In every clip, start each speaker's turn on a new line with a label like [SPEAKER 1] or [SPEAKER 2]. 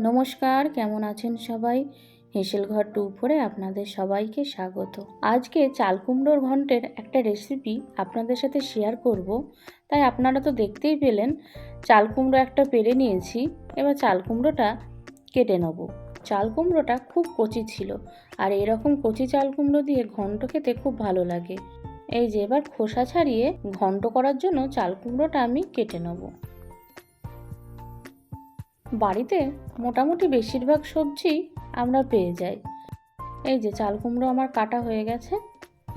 [SPEAKER 1] নমস্কার, কেমন আছেন সবাই? হেসেলঘর টু ফোরে আপনাদের সবাইকে স্বাগত। আজকে চাল কুমড়োর ঘন্টের একটা রেসিপি আপনাদের সাথে শেয়ার করব। তাই আপনারা তো দেখতেই পেলেন, চাল কুমড়ো একটা পেরে নিয়েছি। এবার চাল কুমড়োটা কেটে নেব। চাল কুমড়োটা খুব কচি ছিল আর এরকম কচি চাল কুমড়ো দিয়ে ঘন্ট খেতে খুব ভালো লাগে। এই যে এবার খোসা ছাড়িয়ে ঘন্ট করার জন্য চাল কুমড়োটা আমি কেটে নেব। বাড়িতে মোটামুটি বেশিরভাগ সবজি আমরা পেয়ে যাই। এই যে চাল কুমড়ো আমার কাটা হয়ে গেছে,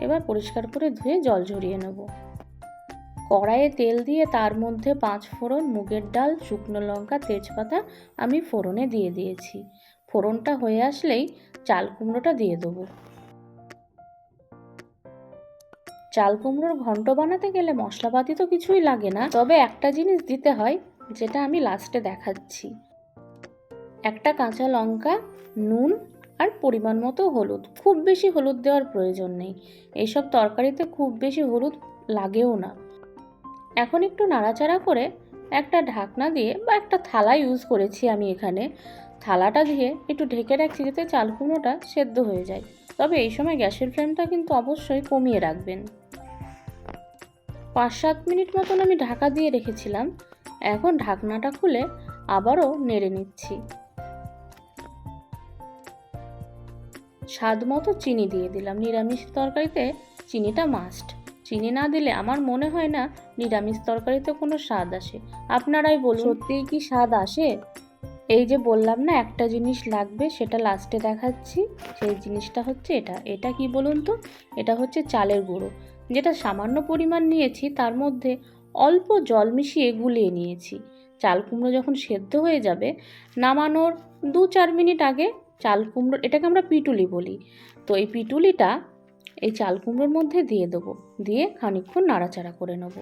[SPEAKER 1] এবার পরিষ্কার করে ধুয়ে জল ঝরিয়ে নেব। কড়াইয়ে তেল দিয়ে তার মধ্যে পাঁচ ফোড়ন মুগের ডাল, শুকনো লঙ্কা, তেজপাতা আমি ফোড়নে দিয়ে দিয়েছি। ফোড়নটা হয়ে আসলেই চাল কুমড়োটা দিয়ে দেবো। চাল কুমড়োর ঘন্ট বানাতে গেলে মশলাপাতি তো কিছুই লাগে না, তবে একটা জিনিস দিতে হয়, যেটা আমি লাস্টে দেখাচ্ছি। একটা কাঁচা লঙ্কা, নুন আর পরিমাণ মতো হলুদ। খুব বেশি হলুদ দেওয়ার প্রয়োজন নেই। এইসব তরকারিতে খুব বেশি হলুদ লাগেও না। এখন একটু নাড়াচাড়া করে একটা ঢাকনা দিয়ে বা একটা থালা ইউজ করেছি আমি এখানে। থালাটা দিয়ে একটু ঢেকে রাখছি যাতে চাল কুমড়োটা সেদ্ধ হয়ে যায়। তবে এই সময় গ্যাসের ফ্লেমটা কিন্তু অবশ্যই কমিয়ে রাখবেন। পাঁচ সাত মিনিট মতন আমি ঢাকা দিয়ে রেখেছিলাম। এখন ঢাকনাটা খুলে আবারও নেড়ে নিচ্ছি। স্বাদ মতো চিনি দিয়ে দিলাম। নিরামিষ তরকারিতে চিনিটা মাস্ট চিনি না দিলে আমার মনে হয় না নিরামিষ তরকারিতে কোনো স্বাদ আসে। আপনারাই বলুন। সত্যিই কি স্বাদ আসে? এই যে বললাম না একটা জিনিস লাগবে সেটা লাস্টে দেখাচ্ছি। সেই জিনিসটা হচ্ছে এটা। এটা কি বলুন তো? এটা হচ্ছে চালের গুঁড়ো। যেটা সামান্য পরিমাণ নিয়েছি তার মধ্যে অল্প জল মিশিয়ে গুলিয়ে নিয়েছি। চাল কুমড়ো যখন সেদ্ধ হয়ে যাবে নামানোর দু চার মিনিট আগে চাল কুমড়ো, এটাকে আমরা পিটুলি বলি। তো এই পিটুলিটা এই চাল কুমড়োর মধ্যে দিয়ে দেবো। দিয়ে খানিকক্ষণ নাড়াচাড়া করে নেব।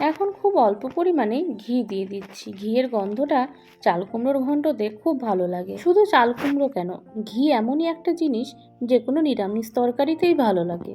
[SPEAKER 1] এখন খুব অল্প পরিমাণে ঘি দিয়ে দিচ্ছি। ঘিয়ের গন্ধটা চাল কুমড়োর ঘণ্টতে খুব ভালো লাগে। শুধু চাল কুমড়ো কেন, ঘি এমনই একটা জিনিস যে কোনো নিরামিষ তরকারিতেই ভালো লাগে।